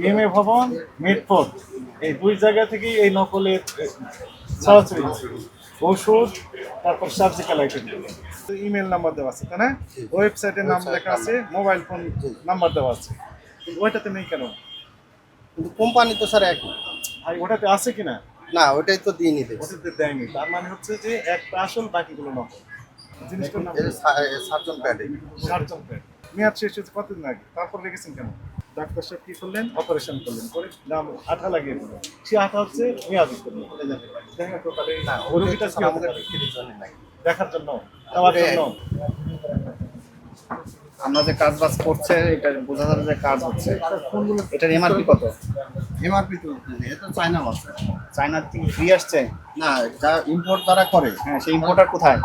BMA ভবন মিটফোর্ট এই দুই জায়গা থেকেই এই নকলের ছড়াছড়ি ওষুধ তারপর সার্জিক্যাল আইটেম ইমেল নাম্বার দেওয়া আছে তাই না? ওয়েবসাইটের নাম লেখা আছে মোবাইল ফোন নাম্বার দেওয়া আছে। ওইটাতে নেই কেন? কিন্তু কোম্পানি তো স্যার এক আর ওটাতে আছে কিনা? না ওটাই তো দিয়ে নিতে ওটাতে দেয়নি। তার মানে হচ্ছে যে একটা আসল বাকিগুলো নকল। জিনিসটার নাম সার্জন প্যাডে। Surgeon pad. মেয়াদ শেষ হচ্ছে কতদিন আগে? তারপর রেখেছেন কেন? ডাক্তার সাহেব কি করলেন? অপারেশন করলেন। করে নাম আঠা লাগিয়ে দিলেন। সে আঠা হচ্ছে মেয়াদ উত্তীর্ণ। দেখা তো তাহলে না? দেখার জন্য খাওয়ার জন্য। আমরা যে কাজ বাজ করছে এটা বোঝা যাবে যে কাজ হচ্ছে। এটার এমআরপি কত? এমআরপি তো এটা চায়না মাল। চায়নার থেকে ফ্রি আসছে? না যা ইম্পোর্ট তারা করে। হ্যাঁ সেই ইম্পোর্টার কোথায়?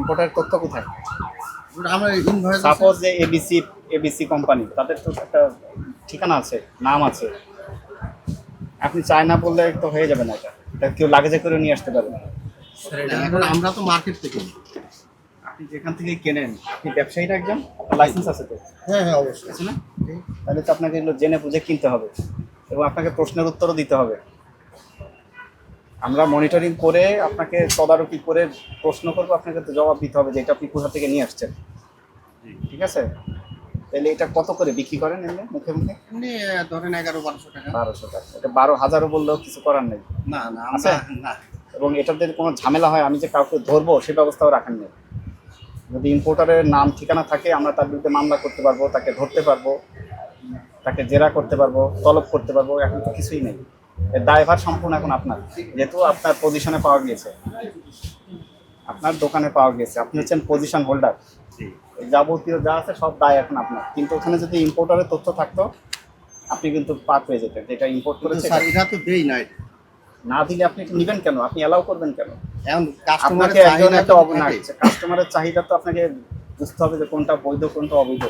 ইম্পোর্টার তথ্য কোথায়? আমরা ইনভয়েস সাপোজ যে এবিসি এবিসি কোম্পানি তাদের তো একটা ঠিকানা আছে নাম আছে। আপনি চায়না বললে তো হয়ে যাবে না এটা। এটা কেউ লাগেজে করে নিয়ে আসতে পারবে আমরা তো মার্কেট থেকে আপনি যেখান থেকে কেনেন আপনি ব্যবসায়ীরা একজন? লাইসেন্স আছে তো? হ্যাঁ হ্যাঁ অবশ্যই। আছে না? তাহলে তো আপনাকে এগুলো জেনে বুঝে কিনতে হবে এবং আপনাকে প্রশ্নের উত্তরও দিতে হবে। আমরা মনিটরিং করে আপনাকে তদারকি করে প্রশ্ন করব আপনাকে তো জবাব দিতে হবে যে এটা আপনি কোথা থেকে নিয়ে আসছেন। ঠিক আছে? তাহলে এটা কত করে বিক্রি করেন এমনি মুখে মুখে? এমনি ধরেন এগারো বারোশো টাকা। বারোশো টাকা। এটা বারো হাজারও বললেও কিছু করার নেই। না না আছে? না এবং এটার যদি কোনো ঝামেলা হয় আমি যে কাউকে ধরবো সে ব্যবস্থাও রাখেন নেই। যদি ইম্পোর্টারের নাম ঠিকানা থাকে আমরা তার বিরুদ্ধে মামলা করতে পারব তাকে ধরতে পারব তাকে জেরা করতে পারব তলব করতে পারব এখন তো কিছুই নেই। এর দায়ভার সম্পূর্ণ এখন আপনার যেহেতু আপনার পজিশনে পাওয়া গিয়েছে। আপনার দোকানে পাওয়া গিয়েছে। আপনি হচ্ছেন পজিশন হোল্ডার যাবতীয় যা আছে সব দায় এখন আপনার। কিন্তু ওখানে যদি ইম্পোর্টারের তথ্য থাকতো আপনি কিন্তু পার পেয়ে যেতেন। যেটা ইম্পোর্ট করেছে স্যার এটা তো দেই নাই। না দিলে আপনি নেবেন কেন? আপনি অ্যালাউ করবেন কেন? এখন কাস্টমারের আপনাকে একজন চাহিদা একটা কাস্টমারের চাহিদা তো আপনাকে বুঝতে হবে যে কোনটা বৈধ কোনটা অবৈধ।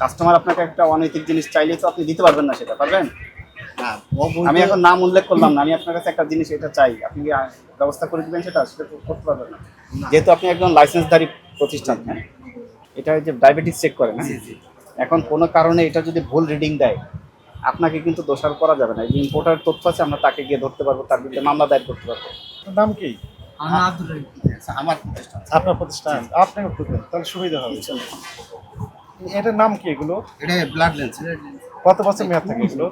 কাস্টমার আপনাকে একটা অনৈতিক জিনিস চাইলে তো আপনি দিতে পারবেন না সেটা পারবেন? আমি এখন নাম উল্লেখ করলাম না আমি আপনার কাছে একটা জিনিস এটা চাই। আপনি কি ব্যবস্থা করে দিবেন সেটা? সেটা করতে পারবেন না। যেহেতু আপনি একজন লাইসেন্সধারী প্রতিষ্ঠান হ্যাঁ? এটা যে ডায়াবেটিস চেক করে না? এখন কোনো কারণে এটা যদি ভুল রিডিং দেয় আপনাকে কিন্তু দোষার করা যাবে না। এই ইম্পোর্টার তথ্য আছে আমরা তাকে গিয়ে ধরতে পারব তার বিরুদ্ধে মামলা দায়ের করতে পারব। নাম কি? আচ্ছা, আমার প্রতিষ্ঠান। আপনার প্রতিষ্ঠান? আপনাকে খুঁজবেন তাহলে সুবিধা হবে। এটার নাম কি এগুলো? এটা ব্লাড লেন্স কত বছর মেয়াদ থাকে এগুলো?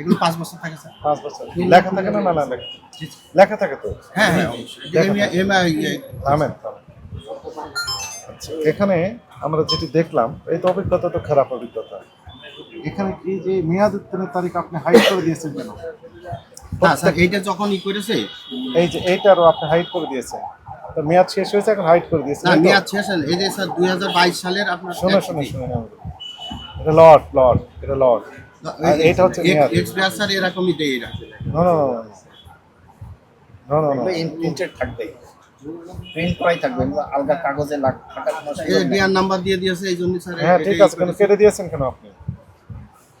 এগুলো পাঁচ বছর থাকে স্যার। পাঁচ বছর। লেখা থাকে না না না লেখা লেখা থাকে তো? হ্যাঁ হ্যাঁ থামেন থামেন আচ্ছা এখানে আমরা যেটি দেখলাম এই তো অভিজ্ঞতা তো খারাপ অভিজ্ঞতা এখানে কি যে মেয়াদ উত্তীর্ণের তারিখ আপনি হাইড করে দিয়েছেন কেন না স্যার এইটা যখন ই করেছে এই যে এইটারও আপনি হাইড করে দিয়েছেন তো মেয়াদ শেষ হয়েছে এখন হাইড করে দিয়েছেন না মেয়াদ শেষ হয়নি। এই যে স্যার দুই হাজার বাইশ সালের আপনার শোনো শোনো শোনো এটা লট লট এটা লট এটা হচ্ছে মেয়াদ এক্সপিরিয়ান্স স্যার এরকমই দেয় এরা no no no no no printed থাকবে প্রিন্ট করাই থাকবে আলগা কাগজে লাগ থাকার কোনো। ডিআর নাম্বার দিয়ে দিয়েছে এই জন্য স্যার হ্যাঁ ঠিক আছে কেন। কেটে দিয়েছেন কেন আপনি?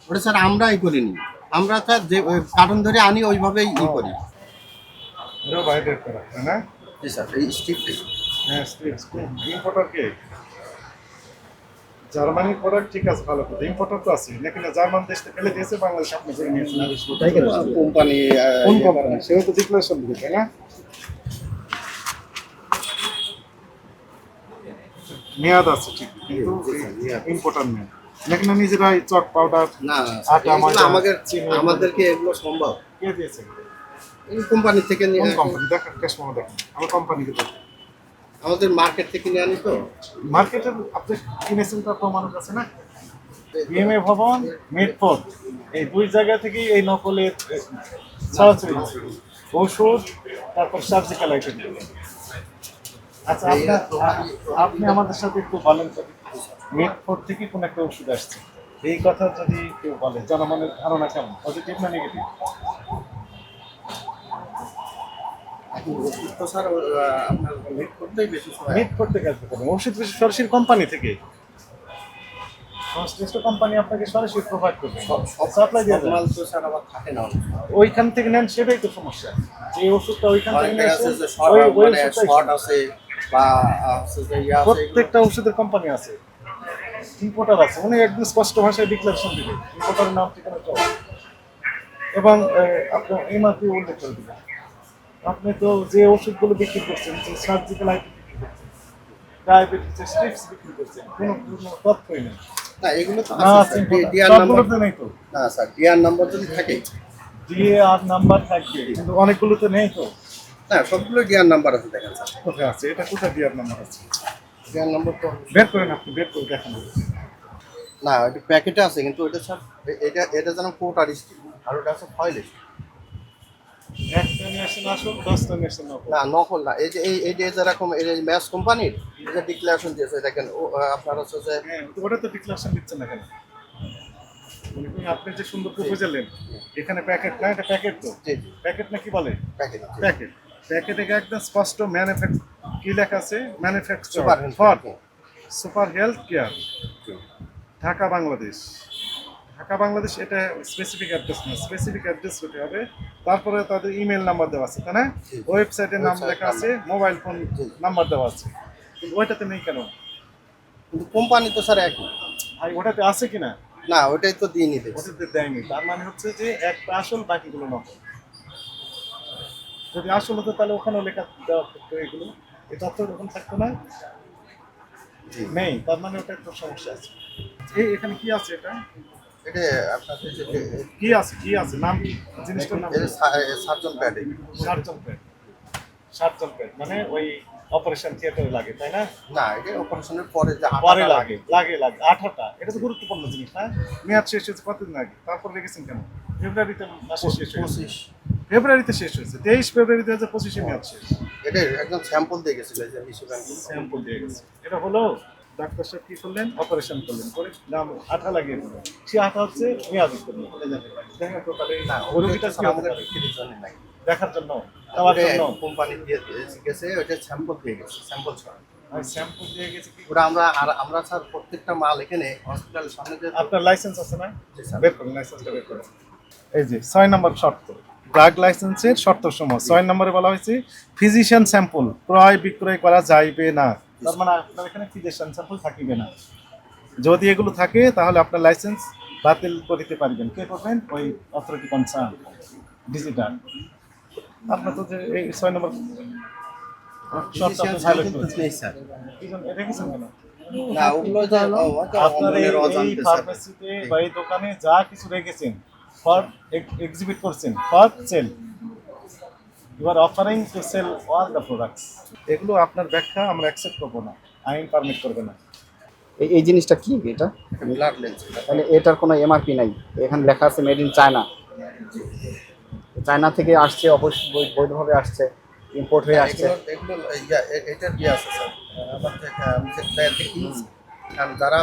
ওটা স্যার আমরাই করিনি। আমরা স্যার যে কার্টন ধরে আনি ওইভাবেই ই করি। এটাও বাইরে করা তাই না? জি স্যার এই স্টিপটাই হ্যাঁ ইম্পোর্টার কে? জার্মানির প্রোডাক্ট ঠিক আছে ভালো কথা ইম্পোর্টার তো আছে নাকি না জার্মান দেশ থেকে ফেলে দিয়েছে বাংলাদেশ আপনি করে নিয়েছেন। কোম্পানি কোন কোম্পানি সেও তো ডিক্লারেশন দিবে তাই না? মেয়াদ আছে ঠিক কিন্তু ইম্পোর্টার নেই নাকি না নিজেরাই চক পাউডার না আটা, ময়দা, আমাদের আমাদেরকে এগুলো সম্ভব। কে দিয়েছে? এই কোম্পানি থেকে নিয়ে কোম্পানি দেখেন ক্যাশ মেমো দেখেন। আমার কোম্পানিকে দেখেন আমাদের মার্কেট থেকে নিয়ে আনি তো। মার্কেটে আপনি কিনেছেন তার প্রমাণক আছে না? বিএমএ ভবন মিটফোর্ট এই দুই জায়গা থেকেই এই নকলের হচ্ছে। ওষুধ তারপর সার্জিক্যাল আইটেম আচ্ছা আপনি আমাদের সাথে একটু বলেন তো মিটফোর্ট থেকে কোন একটা ওষুধ আসছে? এই কথা যদি কেউ বলে জনগণের ধারণা কেমন? পজিটিভ না নেগেটিভ ওষুধ সরাসরি কোম্পানি থেকে। সংশ্লিষ্ট কোম্পানি আপনাকে সরাসরি প্রোভাইড করবে। সাপ্লাই দিয়ে সব দেবে। তো স্যার থাকে না। ওইখান থেকে নেন সেটাই তো সমস্যা। যে ওষুধটা ওইখান থেকে ওই- শর্ট আছে। বা ইয়ে প্রত্যেকটা ওষুধের কোম্পানি আছে। ইম্পোর্টার আছে। উনি একদম স্পষ্ট ভাষায় ডিক্লারেশন দিবে। ইম্পোর্টারের নাম ঠিকানা সব এবং আপনার এমআরপি উল্লেখ করে দেবেন। আপনি তো যে ওষুধগুলো বিক্রি করছেন যে সার্জিক্যাল আইটেম বিক্রি করছেন ডায়াবেটিসের স্ট্রিপস বিক্রি করছেন কোনো কোনো তথ্যই নেই। না এগুলো তো আছে ডিআর নাম্বার নেই তো? না স্যার ডিআর নাম্বার যদি থাকে নাম্বার থাকবে কিন্তু অনেকগুলোতে নেই তো? না সবগুলো ডিআর নাম্বার আছে দেখেন স্যার। কোথায় আছে? এটা কোথায় ডিআর নাম্বার আছে? ডিআর নাম্বার তো বের করেন আপনি বের করে দেখান। না এটা প্যাকেটে আছে কিন্তু এটা স্যার এটা এটা যেন কোটার স্টিক আর ওটা আছে ফয়েল না নকল না এই যে এই যে যেরকম এই যে ম্যাচ কোম্পানির যে ডিক্লারেশন দিয়েছে দেখেন আপনার হচ্ছে যে হ্যাঁ তো ওটা তো ডিক্লারেশন দিচ্ছেন না কেন? মনে আপনি যে সুন্দর বুঝালেন এখানে প্যাকেট না এটা প্যাকেট তো? প্যাকেট না কি বলে? প্যাকেট প্যাকেট প্যাকেটে একদম স্পষ্ট ম্যানুফ্যাকচার কি লেখা আছে? Manufacture for super health care Dhaka Bangladesh. Dhaka Bangladesh এটা স্পেসিফিক অ্যাড্রেস না। স্পেসিফিক অ্যাড্রেস হতে হবে। তারপরে তাদের ইমেল নাম্বার দেওয়া আছে তাই না। ওয়েবসাইটের নাম লেখা আছে মোবাইল ফোন নাম্বার দেওয়া আছে। কিন্তু ওইটাতে নেই কেন? কিন্তু কোম্পানি তো স্যার একই। ভাই ওটাতে আছে কিনা? না ওটাই তো দিয়ে নিতে ওটাতে দেয়নি। তার মানে হচ্ছে যে একটা আসল বাকিগুলো নকল। যদি আসল হতো তাহলে ওখানেও লেখা দেওয়া থাকতো এগুলো। এই তথ্য যখন থাকতো না? নেই তার মানে ওটা একটা সমস্যা আছে। এই এখানে কি আছে এটা? এটা যে- কি আছে কি আছে? নাম কি? জিনিসটার নাম এটা surgeon pad. Surgeon pad. Surgeon pad মানে ওই অপারেশন থিয়েটারে লাগে তাই না? না এটা অপারেশনের পরে যে পরে লাগে লাগে। লাগে আঠাটা এটা তো গুরুত্বপূর্ণ জিনিস না? মেয়াদ শেষ হয়েছে কতদিন আগে তারপর রেখেছেন কেন? ফেব্রুয়ারিতে মাসে শেষ হয়েছে ফেব্রুয়ারিতে শেষ হয়েছে তেইশ ফেব্রুয়ারি দু হাজার পঁচিশে মেয়াদ শেষ। এটা একদম স্যাম্পল দিয়ে গেছিল স্যাম্পল দিয়ে গেছে। এটা হলো ডাক্তার সাহেব কি করলেন? অপারেশন করলেন। করে নাম আঠা লাগিয়ে দিলেন। সে আঠা হচ্ছে মেয়াদ উত্তীর্ণ দেখা তো তাহলে না রোগীটা আমাদের? বিক্রির জন্য নাই। দেখার জন্য খাওয়ার জন্য। কোম্পানি দিয়ে গেছে ওটা স্যাম্পল দিয়ে গেছে স্যাম্পল ছাড়া। আর দিয়ে গেছে ওটা আমরা আর আমরা স্যার প্রত্যেকটা মাল এখানে হসপিটালের সামনে আপনার লাইসেন্স আছে না। বের করুন লাইসেন্সটা বের করুন। এই যে ছয় নম্বর শর্ত ড্রাগ লাইসেন্সের শর্ত সমূহ। ছয় নম্বরে বলা হয়েছে ফিজিশিয়ান স্যাম্পল ক্রয় বিক্রয় করা যাইবে না। তার মানে আপনার এখানে ফিজিশিয়ান স্যাম্পল থাকিবে না। যদি এগুলো থাকে তাহলে আপনার লাইসেন্স বাতিল করিতে পারবেন। কে করবেন? ওই অথরিটি কনসার্ন ডিজিটাল আপনার তো যে এই ছয় নম্বর আপনার এই। ফার্মেসিতে বা এই দোকানে যা কিছু রেখেছেন ফর এক্সিবিট করছেন for sale you are offering to sell all the products এগুলো আপনার ব্যাখ্যা আমরা অ্যাকসেপ্ট করব না। আইন পারমিট করবে না। এই এই জিনিসটা কি এটা? ব্লাড লেন্স তাহলে এটার কোনো এমআরপি নাই। এখানে লেখা আছে মেড ইন চায়না চায়না থেকে আসছে অবশ্যই বৈ- বৈধভাবে আসছে ইম্পোর্ট হয়ে আসছে। এগুলো এটার ইয়ে আছে স্যার আমার যে আমি যে প্ল্যান দেখি কারণ যারা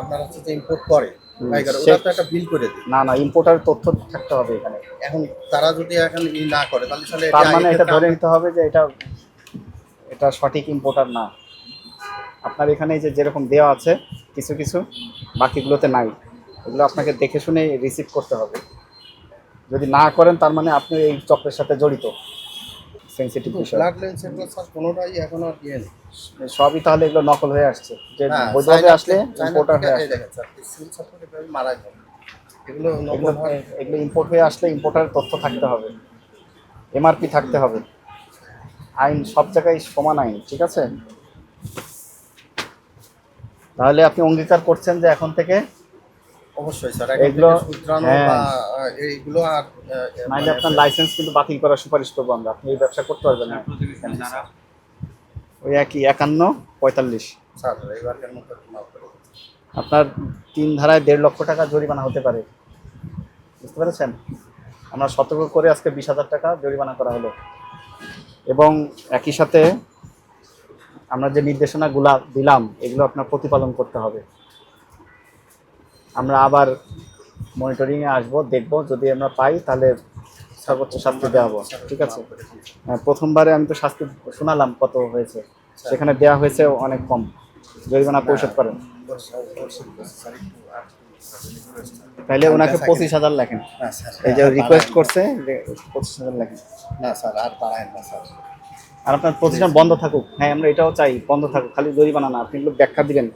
আপনার হচ্ছে যে ইম্পোর্ট করে পাইকার ওরা সে- তো একটা বিল করে দেয় না না ইম্পোর্টারের তথ্য থাকতে হবে এখানে। এখন তারা যদি এখন ই না করে তাহলে তাহলে তার মানে এটা ধরে নিতে হবে যে এটা এটা সঠিক ইম্পোর্টার না। আপনার এখানে যে যেরকম দেওয়া আছে কিছু কিছু বাকিগুলোতে নাই। এগুলো আপনাকে দেখে শুনে রিসিভ করতে হবে। যদি না করেন তার মানে আপনি এই চক্রের সাথে জড়িত। সেন্সিটিভ বিষয়। ব্লাড লেন্স এগুলো স্যার কোনোটাই এখন আর ইয়ে নেই। সবই তাহলে এগুলো নকল হয়ে আসছে। যে হ্যাঁ, বৈধভাবে আসলে ইম্পোর্টার হয়ে আসছে। মারা যায়। এগুলো। এগুলো ইম্পোর্ট হয়ে। আসলে ইম্পোর্টারের তথ্য থাকতে হবে। এমআরপি থাকতে হবে। আইন সব জায়গায় সমান আইন ঠিক আছে? তাহলে আপনি অঙ্গীকার করছেন যে এখন থেকে অবশ্যই স্যার এগুলো- হ্যাঁ। এইগুলো আর মানে- আপনার লাইসেন্স কিন্তু বাতিল করার সুপারিশ করব আমরা। আপনি এই ব্যবসা করতে পারবেন না। ওই একই একান্ন পঁয়তাল্লিশ। স্যার মতো। আপনার তিন ধারায় দেড় লক্ষ টাকা জরিমানা হতে পারে। বুঝতে পেরেছেন? আমরা সতর্ক করে আজকে বিশ হাজার টাকা জরিমানা করা হলো। এবং একই সাথে আমরা যে নির্দেশনাগুলা দিলাম এগুলো আপনার প্রতিপালন করতে হবে। আমরা আবার মনিটরিংয়ে আসব দেখব। যদি আমরা পাই তাহলে সর্বোচ্চ শাস্তি দেওয়া হবে ঠিক আছে? হ্যাঁ, প্রথমবারে আমি তো শাস্তি শোনালাম কত হয়েছে। সেখানে দেওয়া হয়েছে অনেক কম। জরিমানা পরিশোধ করেন। তাহলে ওনাকে পঁচিশ হাজার লেখেন। এই যে রিকোয়েস্ট করছে পঁচিশ হাজার লেখেন। না স্যার আর বাড়ায় না স্যার। আর আপনার প্রতিষ্ঠান বন্ধ থাকুক। হ্যাঁ আমরা এটাও চাই বন্ধ থাকুক। খালি জরিমানা না আপনি ব্যাখ্যা দিবেন।